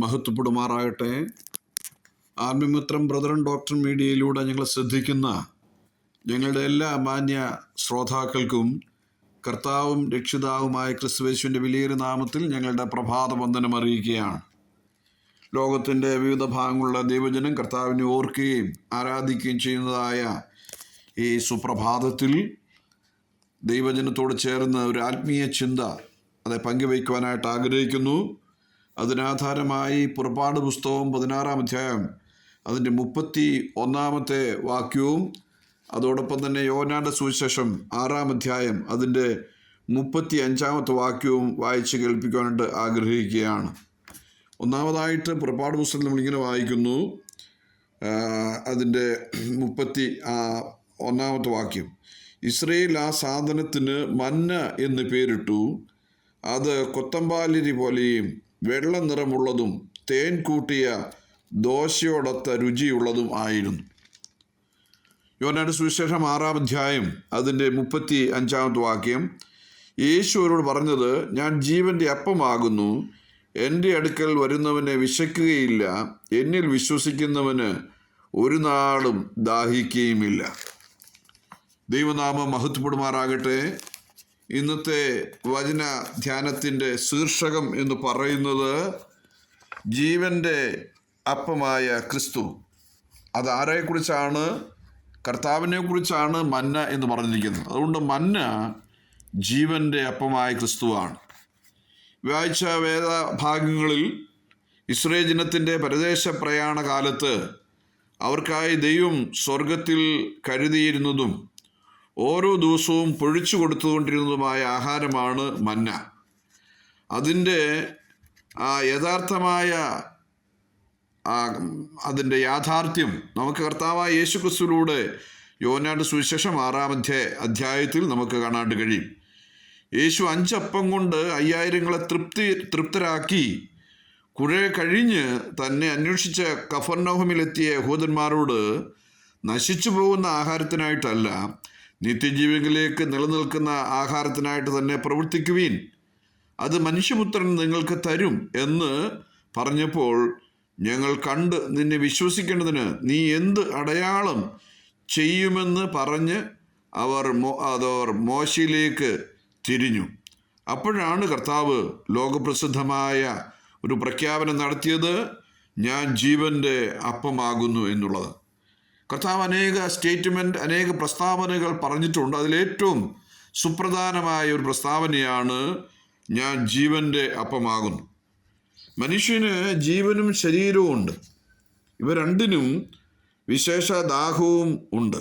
മഹത്വപ്പെടുമാറാകട്ടെ. ആത്മമിത്രം brother doctor മീഡിയയിലൂടെ ഞങ്ങൾ ശ്രദ്ധിക്കുന്ന ഞങ്ങളുടെ എല്ലാ മാന്യ ശ്രോതാക്കൾക്കും കർത്താവും രക്ഷിതാവുമായ ക്രിസ്തുവേശുവിന്റെ വിലയേറിയ നാമത്തിൽ ഞങ്ങളുടെ പ്രഭാത വന്ദനം അറിയിക്കുകയാണ്. ലോകത്തിന്റെ വിവിധ ഭാഗങ്ങളുള്ള ദൈവജനം കർത്താവിനെ ഓർക്കുകയും ആരാധിക്കുകയും ചെയ്യുന്നതായ ഈ സുപ്രഭാതത്തിൽ ദൈവജനത്തോട് ചേർന്ന് ഒരു ആത്മീയ ചിന്ത അത് പങ്കുവയ്ക്കുവാനായിട്ട് ആഗ്രഹിക്കുന്നു. അതിനാധാരമായി പുറപ്പാട് പുസ്തകം പതിനാറാം അധ്യായം അതിന്റെ മുപ്പത്തി ഒന്നാമത്തെ വാക്യവും അതോടൊപ്പം തന്നെ യോനാന്റെ സുവിശേഷം ആറാം അധ്യായം അതിന്റെ മുപ്പത്തി അഞ്ചാമത്തെ വാക്യവും വായിച്ച് കേൾപ്പിക്കുവാനായിട്ട് ആഗ്രഹിക്കുകയാണ്. ഒന്നാമതായിട്ട് പുറപ്പാട് പുസ്തകം നമ്മളിങ്ങനെ വായിക്കുന്നു. അതിന്റെ മുപ്പത്തി ഒന്നാമത്തെ വാക്യം. ഇസ്രയേൽ ആ സാധനത്തിന് മന്ന എന്ന് പേരിട്ടു. അത് കൊത്തമ്പാലിരി പോലെയും വെള്ള നിറമുള്ളതും തേൻ കൂട്ടിയ ദോശയോടൊത്ത രുചിയുള്ളതും ആയിരുന്നു. യോനാട് സുവിശേഷം ആറാം അധ്യായം അതിന്റെ മുപ്പത്തി അഞ്ചാമത്തെ വാക്യം യേശു അവരോട് പറഞ്ഞത് ഞാൻ ജീവന്റെ അപ്പമാകുന്നു എന്റെ അടുക്കൽ വരുന്നവനെ വിശക്കുകയില്ല എന്നിൽ വിശ്വസിക്കുന്നവന് ഒരു നാളും ദാഹിക്കുകയുമില്ല. ദൈവനാമം മഹത്വപ്പെടുമാറാകട്ടെ. ഇന്നത്തെ വചന ധ്യാനത്തിന്റെ ശീർഷകം എന്ന് പറയുന്നത് ജീവന്റെ അപ്പമായ ക്രിസ്തു. അത് ആരെക്കുറിച്ചാണ്? കർത്താവിനെ കുറിച്ചാണ് മന്ന എന്ന് പറഞ്ഞിരിക്കുന്നത്. അതുകൊണ്ട് മന്ന ജീവന്റെ അപ്പമായ ക്രിസ്തുവാണ്. വായിച്ച വേദഭാഗങ്ങളിൽ ഇസ്രേ ജനത്തിന്റെ പരദേശ പ്രയാണ കാലത്ത് അവർക്കായി ദൈവം സ്വർഗത്തിൽ കരുതിയിരുന്നതും ഓരോ ദിവസവും പൊഴിച്ചു കൊടുത്തുകൊണ്ടിരുന്നതുമായ ആഹാരമാണ് മന്ന. അതിന്റെ ആ യഥാർത്ഥമായ അതിന്റെ യാഥാർത്ഥ്യം നമുക്ക് കർത്താവായ യേശു ക്രിസ്തുവിലൂടെ യോനാട് സുവിശേഷം ആറാം അധ്യായ അധ്യായത്തിൽ നമുക്ക് കാണാണ്ട് കഴിയും. യേശു അഞ്ചപ്പം കൊണ്ട് അയ്യായിരങ്ങളെ തൃപ്തി തൃപ്തരാക്കി കുറെ കഴിഞ്ഞ് തന്നെ അന്വേഷിച്ച കഫർനോഹമിലെത്തിയ യഹൂദന്മാരോട് നശിച്ചു പോകുന്ന ആഹാരത്തിനായിട്ടല്ല നിത്യജീവികളിലേക്ക് നിലനിൽക്കുന്ന ആഹാരത്തിനായിട്ട് തന്നെ പ്രവർത്തിക്കുവീൻ. അത് മനുഷ്യപുത്രൻ നിങ്ങൾക്ക് തരും എന്ന് പറഞ്ഞപ്പോൾ ഞങ്ങൾ കണ്ട് നിന്നെ വിശ്വസിക്കേണ്ടതിന് നീ എന്ത് അടയാളം ചെയ്യുമെന്ന് പറഞ്ഞ് അവർ മോ അതവർ മോശയിലേക്ക് തിരിഞ്ഞു. അപ്പോഴാണ് കർത്താവ് ലോകപ്രസിദ്ധമായ ഒരു പ്രഖ്യാപനം നടത്തിയത് ഞാൻ ജീവന്റെ അപ്പമാകുന്നു എന്നുള്ളത്. കർത്താവ് അനേക സ്റ്റേറ്റ്മെന്റ് അനേക പ്രസ്താവനകൾ പറഞ്ഞിട്ടുണ്ട്. അതിലേറ്റവും സുപ്രധാനമായ ഒരു പ്രസ്താവനയാണ് ഞാൻ ജീവന്റെ അപ്പമാകുന്നു. മനുഷ്യന് ജീവനും ശരീരവും ഉണ്ട്. ഇവ രണ്ടിനും വിശേഷ ദാഹവും ഉണ്ട്.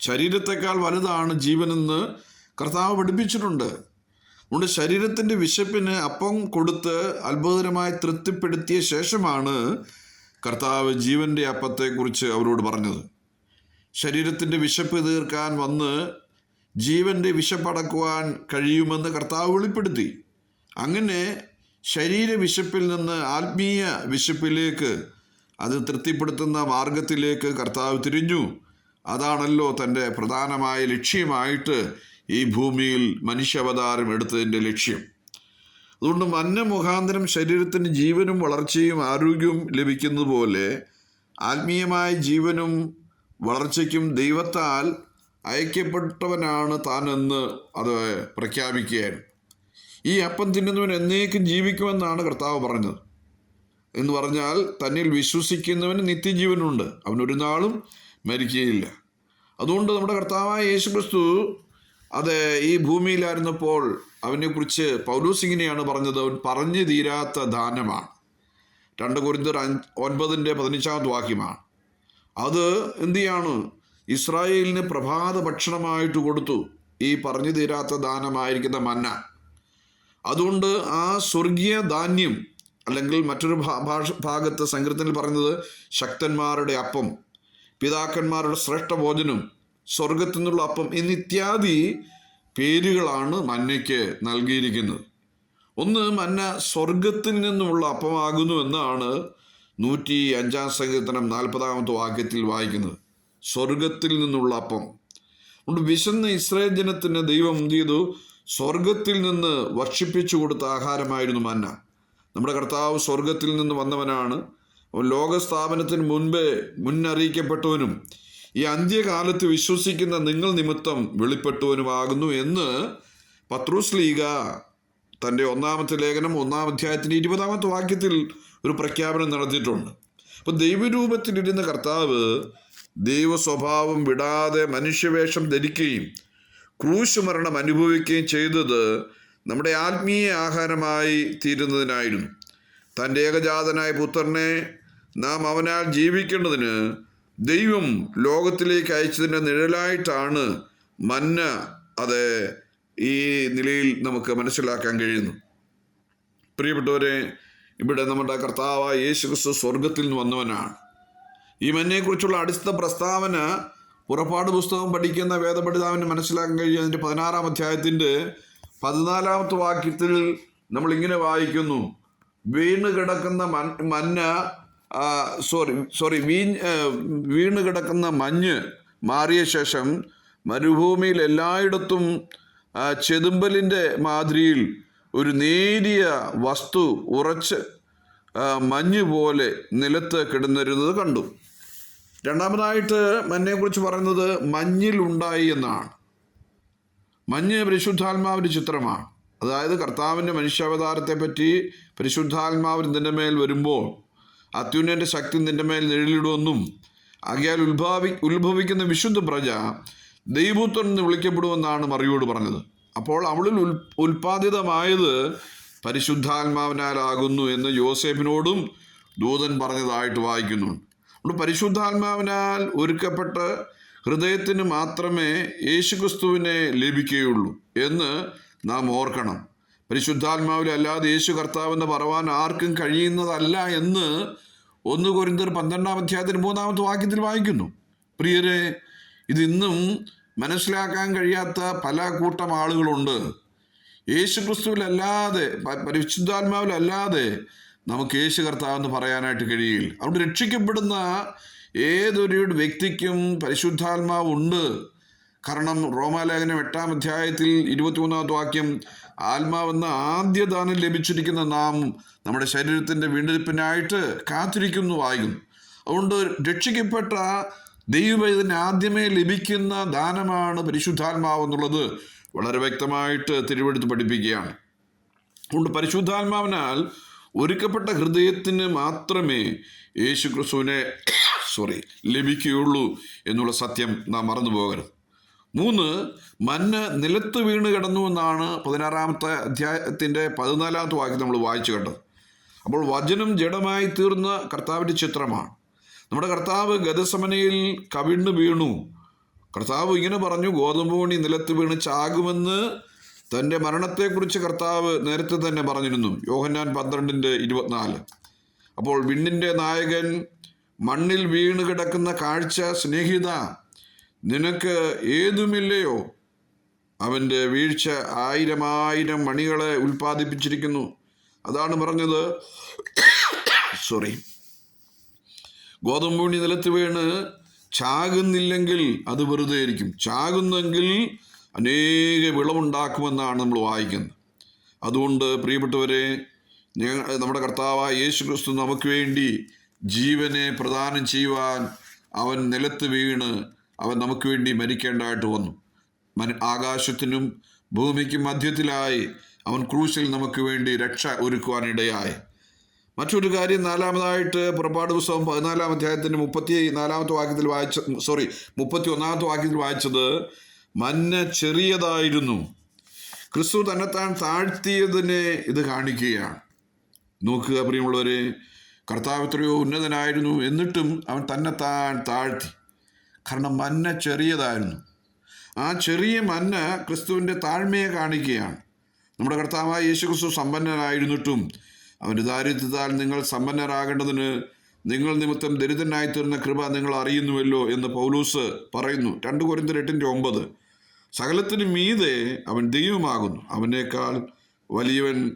ശരീരത്തെക്കാൾ വലുതാണ് ജീവനെന്ന് കർത്താവ് പഠിപ്പിച്ചിട്ടുണ്ട്. അതുകൊണ്ട് ശരീരത്തിന്റെ വിശപ്പിന് അപ്പം കൊടുത്ത് അത്ഭുതകരമായി തൃപ്തിപ്പെടുത്തിയ ശേഷമാണ് കർത്താവ് ജീവന്റെ അപ്പത്തെക്കുറിച്ച് അവരോട് പറഞ്ഞത്. ശരീരത്തിന്റെ വിശപ്പ് തീർക്കാൻ വന്ന് ജീവന്റെ വിശപ്പടക്കുവാൻ കഴിയുമെന്ന് കർത്താവ് വെളിപ്പെടുത്തി. അങ്ങനെ ശരീര വിശപ്പിൽ നിന്ന് ആത്മീയ വിശപ്പിലേക്ക് അത് തൃപ്തിപ്പെടുത്തുന്ന മാർഗത്തിലേക്ക് കർത്താവ് തിരിഞ്ഞു. അതാണല്ലോ തന്റെ പ്രധാനമായ ലക്ഷ്യമായിട്ട് ഈ ഭൂമിയിൽ മനുഷ്യാവതാരം എടുത്തതിന്റെ ലക്ഷ്യം. അതുകൊണ്ട് മഞ്ഞ മുഖാന്തരം ശരീരത്തിന് ജീവനും വളർച്ചയും ആരോഗ്യവും ലഭിക്കുന്നതുപോലെ ആത്മീയമായ ജീവനും വളർച്ചയ്ക്കും ദൈവത്താൽ അയക്കപ്പെട്ടവനാണ് താനെന്ന് അത് പ്രഖ്യാപിക്കുകയാണ്. ഈ അപ്പം തിന്നുന്നവൻ എന്നേക്കും ജീവിക്കുമെന്നാണ് കർത്താവ് പറഞ്ഞത്. എന്ന് പറഞ്ഞാൽ തന്നിൽ വിശ്വസിക്കുന്നവന് നിത്യജീവനുണ്ട്. അവൻ നാളും മരിക്കുകയില്ല. അതുകൊണ്ട് നമ്മുടെ കർത്താവായ യേശുക്രിസ്തു അത് ഈ ഭൂമിയിലായിരുന്നപ്പോൾ അവനെക്കുറിച്ച് കുറിച്ച് പൗലൂസിങ്ങിനെയാണ് പറഞ്ഞത്. അവൻ പറഞ്ഞു തീരാത്ത ദാനമാണ്. രണ്ട് കുരിന്തർ ഒൻപതിന്റെ പതിനഞ്ചാമത് വാക്യമാണ്. അത് എന്ത് ചെയ്യാണ് ഇസ്രായേലിന് പ്രഭാത ഭക്ഷണമായിട്ട് കൊടുത്തു. ഈ പറഞ്ഞു തീരാത്ത ദാനമായിരിക്കുന്ന മന്ന. അതുകൊണ്ട് ആ സ്വർഗീയ ധാന്യം അല്ലെങ്കിൽ മറ്റൊരു ഭാഷ ഭാഗത്ത് സങ്കീർത്തനിൽ പറയുന്നത് ശക്തന്മാരുടെ അപ്പം പിതാക്കന്മാരുടെ ശ്രേഷ്ഠ ഭോജനം സ്വർഗത്തു നിന്നുള്ള അപ്പം എന്നിത്യാദി പേരുകളാണ് മന്നയ്ക്ക് നൽകിയിരിക്കുന്നത്. ഒന്ന് മന്ന സ്വർഗത്തിൽ നിന്നുമുള്ള അപ്പമാകുന്നു എന്നാണ് നൂറ്റി അഞ്ചാം സങ്കീർത്തനം നാൽപ്പതാമത്തെ വാക്യത്തിൽ വായിക്കുന്നത്. സ്വർഗത്തിൽ നിന്നുള്ള അപ്പം. അതുകൊണ്ട് വിശന്ന ഇസ്രായേൽ ജനത്തിന് ദൈവം എന്ത് ചെയ്തു? സ്വർഗത്തിൽ നിന്ന് വർഷിപ്പിച്ചു കൊടുത്ത ആഹാരമായിരുന്നു മന്ന. നമ്മുടെ കർത്താവ് സ്വർഗത്തിൽ നിന്ന് വന്നവനാണ്. ലോകസ്ഥാപനത്തിന് മുൻപേ മുന്നറിയിക്കപ്പെട്ടവനും ഈ അന്ത്യകാലത്ത് വിശ്വസിക്കുന്ന നിങ്ങൾ നിമിത്തം വെളിപ്പെട്ടവനുമാകുന്നു എന്ന് പത്രൂസ് ലീഗ തന്റെ ഒന്നാമത്തെ ലേഖനം ഒന്നാം അധ്യായത്തിന്റെ ഇരുപതാമത്തെ വാക്യത്തിൽ ഒരു പ്രഖ്യാപനം നടത്തിയിട്ടുണ്ട്. അപ്പം ദൈവരൂപത്തിലിരുന്ന കർത്താവ് ദൈവസ്വഭാവം വിടാതെ മനുഷ്യവേഷം ധരിക്കുകയും ക്രൂശുമരണം അനുഭവിക്കുകയും ചെയ്തത് നമ്മുടെ ആത്മീയ ആഹാരമായി തീരുന്നതിനായിരുന്നു. തന്റെ ഏകജാതനായ പുത്രനെ നാം അവനാൽ ജീവിക്കേണ്ടതിന് ദൈവം ലോകത്തിലേക്ക് അയച്ചതിന്റെ നിഴലായിട്ടാണ് മന്ന അത് ഈ നിലയിൽ നമുക്ക് മനസ്സിലാക്കാൻ കഴിയുന്നു. പ്രിയപ്പെട്ടവരെ ഇവിടെ നമ്മുടെ കർത്താവായ യേശു ക്രിസ്തു സ്വർഗത്തിൽ നിന്ന് വന്നവനാണ്. ഈ മന്നയെക്കുറിച്ചുള്ള അടിസ്ഥ പ്രസ്താവന പുറപ്പാട് പുസ്തകം പഠിക്കുന്ന വേദപഠിതാവിന് മനസ്സിലാക്കാൻ കഴിയും അതിന്റെ പതിനാറാം അധ്യായത്തിന്റെ പതിനാലാമത്തെ വാക്യത്തിൽ നമ്മൾ ഇങ്ങനെ വായിക്കുന്നു. വീണ് കിടക്കുന്ന മന്ന സോറി സോറി വീ വീണ് കിടക്കുന്ന മഞ്ഞ് മാറിയ ശേഷം മരുഭൂമിയിൽ എല്ലായിടത്തും ചെതുമ്പലിന്റെ മാതിരിയിൽ ഒരു നേരിയ വസ്തു ഉറച്ച് മഞ്ഞ് പോലെ നിലത്ത് കിടന്നിരുന്നത് കണ്ടു. രണ്ടാമതായിട്ട് മഞ്ഞെക്കുറിച്ച് പറയുന്നത് മഞ്ഞിൽ ഉണ്ടായി എന്നാണ്. മഞ്ഞ് പരിശുദ്ധാത്മാവിന്റെ ചിത്രമാണ്. അതായത് കർത്താവിന്റെ മനുഷ്യാവതാരത്തെ പറ്റി പരിശുദ്ധാത്മാവ് ഇതിന്റെ മേൽ വരുമ്പോൾ അത്യുന്നന്റെ ശക്തി നിന്റെ മേൽ നിഴലിടുമെന്നും ആകയാൽ ഉത്ഭാവി ഉത്ഭവിക്കുന്ന വിശുദ്ധ പ്രജ ദൈവപുത്രൻ എന്ന് വിളിക്കപ്പെടുമെന്നാണ് മറിയോട് പറഞ്ഞത്. അപ്പോൾ അവളിൽ ഉൽ ഉൽപാദിതമായത് പരിശുദ്ധാത്മാവിനാലാകുന്നു എന്ന് യോസേഫിനോടും ദൂതൻ പറഞ്ഞതായിട്ട് വായിക്കുന്നുണ്ട്. അതുകൊണ്ട് പരിശുദ്ധാത്മാവിനാൽ ഒരുക്കപ്പെട്ട ഹൃദയത്തിന് മാത്രമേ യേശുക്രിസ്തുവിനെ ലഭിക്കുകയുള്ളൂ എന്ന് നാം ഓർക്കണം. പരിശുദ്ധാത്മാവിൽ അല്ലാതെ യേശു കർത്താവെന്ന് പറവാൻ ആർക്കും കഴിയുന്നതല്ല എന്ന് ഒന്ന് കൊരിന്തർ പന്ത്രണ്ടാം അധ്യായത്തിന് മൂന്നാമത്തെ വാക്യത്തിൽ വായിക്കുന്നു. പ്രിയരെ ഇതിന്നും മനസ്സിലാക്കാൻ കഴിയാത്ത പല കൂട്ടം ആളുകളുണ്ട്. യേശു ക്രിസ്തുവിലല്ലാതെ പരിശുദ്ധാത്മാവിലല്ലാതെ നമുക്ക് യേശു കർത്താവെന്ന് പറയാനായിട്ട് കഴിയില്ല. അവിടെ രക്ഷിക്കപ്പെടുന്ന ഏതൊരു വ്യക്തിക്കും പരിശുദ്ധാത്മാവ് ഉണ്ട്. കാരണം റോമാലേഖനം എട്ടാം അധ്യായത്തിൽ ഇരുപത്തിമൂന്നാമത്തെ വാക്യം ആത്മാവെന്ന ആദ്യ ദാനം ലഭിച്ചിരിക്കുന്ന നാം നമ്മുടെ ശരീരത്തിന്റെ വീണ്ടെടുപ്പിനായിട്ട് കാത്തിരിക്കുന്നു വായിക്കുന്നു. അതുകൊണ്ട് രക്ഷിക്കപ്പെട്ട ദൈവവേദന ആദ്യമേ ലഭിക്കുന്ന ദാനമാണ് പരിശുദ്ധാത്മാവെന്നുള്ളത് വളരെ വ്യക്തമായിട്ട് തിരുവെടുത്ത് പഠിപ്പിക്കുകയാണ്. അതുകൊണ്ട് പരിശുദ്ധാത്മാവിനാൽ ഒരുക്കപ്പെട്ട ഹൃദയത്തിന് മാത്രമേ യേശു ക്രിസ്തുവിനെ സോറി ലഭിക്കുകയുള്ളൂ എന്നുള്ള സത്യം നാം മറന്നു പോകരുത് മൂന്ന് മഞ്ഞ് നിലത്ത് വീണ് കിടന്നു എന്നാണ് പതിനാറാമത്തെ അധ്യായത്തിന്റെ പതിനാലാമത്തെ വാക്യം നമ്മൾ വായിച്ചു കേട്ടത്. അപ്പോൾ വചനം ജഡമായി തീർന്ന കർത്താവിന്റെ ചിത്രമാണ്. നമ്മുടെ കർത്താവ് ഗതസമനയിൽ കവിണ്ണ് വീണു. കർത്താവ് ഇങ്ങനെ പറഞ്ഞു ഗോതമ്പ് മണി നിലത്ത് വീണ് ചാകുമെന്ന് തന്റെ മരണത്തെക്കുറിച്ച് കർത്താവ് നേരത്തെ തന്നെ പറഞ്ഞിരുന്നു. യോഹന്നാൻ പന്ത്രണ്ടിന്റെ ഇരുപത്തിനാല്. അപ്പോൾ വിണ്ണിന്റെ നായകൻ മണ്ണിൽ വീണ് കിടക്കുന്ന കാഴ്ച സ്നേഹിത നിനക്ക് ഏതുമില്ലയോ? അവന്റെ വീഴ്ച ആയിരം ആയിരം മണികളെ ഉൽപ്പാദിപ്പിച്ചിരിക്കുന്നു. അതാണ് പറഞ്ഞത്. സോറി ഗോതമ്പൂണി നിലത്ത് വീണ് ചാകുന്നില്ലെങ്കിൽ അത് വെറുതെ ആയിരിക്കും ചാകുന്നെങ്കിൽ അനേക വിളവുണ്ടാക്കുമെന്നാണ് നമ്മൾ വായിക്കുന്നത്. അതുകൊണ്ട് പ്രിയപ്പെട്ടവരെ ഞങ്ങൾ നമ്മുടെ കർത്താവായ യേശു ക്രിസ്തു നമുക്ക് വേണ്ടി ജീവനെ പ്രദാനം ചെയ്യുവാൻ അവൻ നിലത്ത് വീണ് അവൻ നമുക്ക് വേണ്ടി മരിക്കേണ്ടതായിട്ട് വന്നു. ആകാശത്തിനും ഭൂമിക്കും മധ്യത്തിലായി അവൻ ക്രൂശിൽ നമുക്ക് വേണ്ടി രക്ഷ ഒരുക്കുവാനിടയായി മറ്റൊരു കാര്യം നാലാമതായിട്ട് പുറപ്പാട് പുസ്തകം പതിനാലാം അധ്യായത്തിന്റെ മുപ്പത്തി നാലാമത്തെ വാക്യത്തിൽ വായിച്ച സോറി മുപ്പത്തി ഒന്നാമത്തെ വാക്യത്തിൽ വായിച്ചത് മഞ്ഞ ചെറിയതായിരുന്നു. ക്രിസ്തു തന്നെത്താൻ താഴ്ത്തിയതിനെ ഇത് കാണിക്കുകയാണ്. നോക്കുക പ്രിയമുള്ളവരെ കർത്താവ് എത്രയോ ഉന്നതനായിരുന്നു. എന്നിട്ടും അവൻ തന്നെത്താൻ താഴ്ത്തി. കാരണം മഞ്ഞ ചെറിയതായിരുന്നു. ആ ചെറിയ മന്ന ക്രിസ്തുവിന്റെ താഴ്മയെ കാണിക്കുകയാണ്. നമ്മുടെ കർത്താവായ യേശു ക്രിസ്തു സമ്പന്നനായിരുന്നിട്ടും അവന്റെ ദാരിദ്ര്യത്താൽ നിങ്ങൾ സമ്പന്നരാകേണ്ടതിന് നിങ്ങൾ നിമിത്തം ദരിദ്രനായി തീർന്ന കൃപ നിങ്ങൾ അറിയുന്നുവല്ലോ എന്ന് പൗലൂസ് പറയുന്നു. രണ്ട് കുരിന്തർ എട്ടിന്റെ ഒമ്പത്. സകലത്തിന് മീതെ അവൻ ദൈവമാകുന്നു. അവനേക്കാൾ വലിയവൻ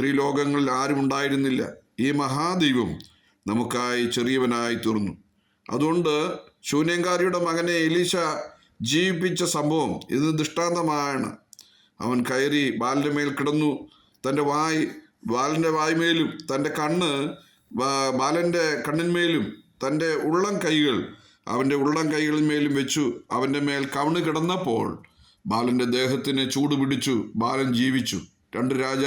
ത്രിലോകങ്ങളിൽ ആരും ഉണ്ടായിരുന്നില്ല. ഈ മഹാദൈവം നമുക്കായി ചെറിയവനായി തീർന്നു. അതുകൊണ്ട് ശൂന്യങ്കാരിയുടെ മകനെ എലീശ ജീവിപ്പിച്ച സംഭവം ഇത് ദൃഷ്ടാന്തമാണ്. അവൻ കയറി ബാലിന്റെ മേൽ കിടന്നു. തന്റെ വായ് ബാലന്റെ വായ്മേലും തന്റെ കണ്ണ് ബാലന്റെ കണ്ണിന്മേലും തന്റെ ഉള്ളം കൈകൾ അവന്റെ ഉള്ളം കൈകളിന്മേലും വെച്ചു. അവന്റെ മേൽ കവണ് കിടന്നപ്പോൾ ബാലന്റെ ദേഹത്തിന് ചൂട് പിടിച്ചു. ബാലൻ ജീവിച്ചു. രണ്ട് രാജ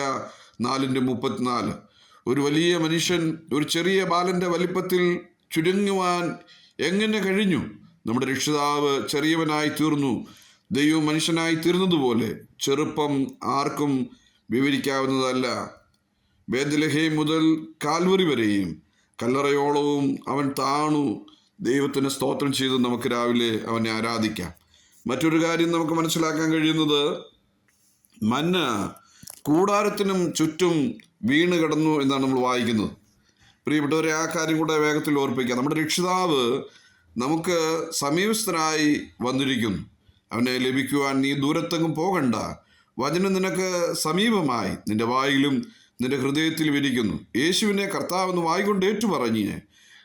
നാലിന്റെ മുപ്പത്തിനാല്. ഒരു വലിയ മനുഷ്യൻ ഒരു ചെറിയ ബാലന്റെ വലിപ്പത്തിൽ ചുരുങ്ങുവാൻ എങ്ങനെ കഴിഞ്ഞു? നമ്മുടെ രക്ഷിതാവ് ചെറിയവനായി തീർന്നു. ദൈവം മനുഷ്യനായി തീർന്നതുപോലെ ചെറുപ്പം ആർക്കും വിവരിക്കാവുന്നതല്ല. ബേദലഹേം മുതൽ കാൽവറി വരെയും കല്ലറയോളവും അവൻ താണു. ദൈവത്തിന് സ്തോത്രം ചെയ്ത് നമുക്ക് രാവിലെ അവനെ ആരാധിക്കാം. മറ്റൊരു കാര്യം നമുക്ക് മനസ്സിലാക്കാൻ കഴിയുന്നത് മന്ന കൂടാരത്തിനും ചുറ്റും വീണ് കിടന്നു എന്നാണ് നമ്മൾ വായിക്കുന്നത്. പ്രിയപ്പെട്ടവരെ ആ കാര്യം കൂടെ വേഗത്തിൽ ഓർപ്പിക്കാം. നമ്മുടെ രക്ഷിതാവ് നമുക്ക് സമീപസ്ഥനായി വന്നിരിക്കുന്നു. അവനെ ലഭിക്കുവാൻ നീ ദൂരത്തെങ്ങും പോകണ്ട. വചനം നിനക്ക് സമീപമായി നിന്റെ വായിലും നിന്റെ ഹൃദയത്തിലും ഇരിക്കുന്നു. യേശുവിനെ കർത്താവെന്ന് വായിക്കൊണ്ട് ഏറ്റുപറഞ്ഞ്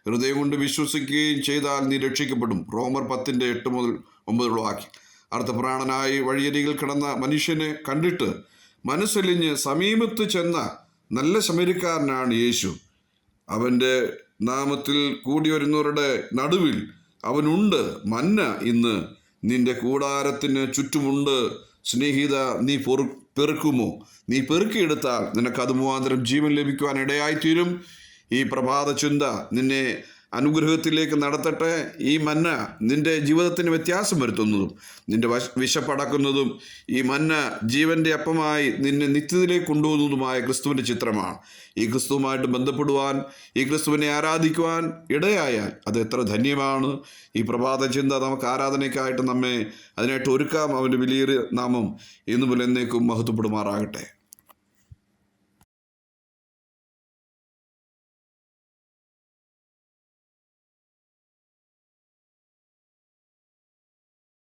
ഹൃദയം കൊണ്ട് വിശ്വസിക്കുകയും ചെയ്താൽ നീ രക്ഷിക്കപ്പെടും. റോമർ പത്തിന്റെ എട്ട് മുതൽ ഒമ്പതുള്ള വാക്യം. അർത്ഥപ്രാണനായി വഴിയരികിൽ കിടന്ന മനുഷ്യനെ കണ്ടിട്ട് മനസ്സലിഞ്ഞ് സമീപത്ത് ചെന്ന നല്ല ശമരിക്കാരനാണ് യേശു. അവന്റെ നാമത്തിൽ കൂടി വരുന്നവരുടെ നടുവിൽ അവനുണ്ട് മന്ന ഇന്ന്. നിന്റെ കൂടാരത്തിന് ചുറ്റുമുണ്ട്. സ്നേഹിത നീ പൊറു പെറുക്കുമോ? നീ പെറുക്കിയെടുത്താൽ നിനക്ക് അത് മുഖാന്തരം ജീവൻ ലഭിക്കുവാൻ ഇടയായിത്തീരും. ഈ പ്രഭാത ചിന്ത നിന്നെ അനുഗ്രഹത്തിലേക്ക് നടത്തട്ടെ. ഈ മന്ന നിന്റെ ജീവിതത്തിന് വ്യത്യാസം വരുത്തുന്നതും നിന്റെ വശ വിശപ്പടക്കുന്നതും ഈ മന്ന ജീവന്റെ അപ്പമായി നിന്നെ നിത്യത്തിലേക്ക് കൊണ്ടുപോകുന്നതുമായ ക്രിസ്തുവിന്റെ ചിത്രമാണ്. ഈ ക്രിസ്തുവുമായിട്ട് ബന്ധപ്പെടുവാൻ ഈ ക്രിസ്തുവിനെ ആരാധിക്കുവാൻ ഇടയായാൽ അത് എത്ര ധന്യമാണ്. ഈ പ്രഭാത ചിന്ത നമുക്ക് ആരാധനയ്ക്കായിട്ട് നമ്മെ അതിനായിട്ട് ഒരുക്കാം. അവന്റെ വിലയേറിയ നാമം ഇന്നു പോലെ എന്നേക്കും മഹത്വപ്പെടുമാറാകട്ടെ.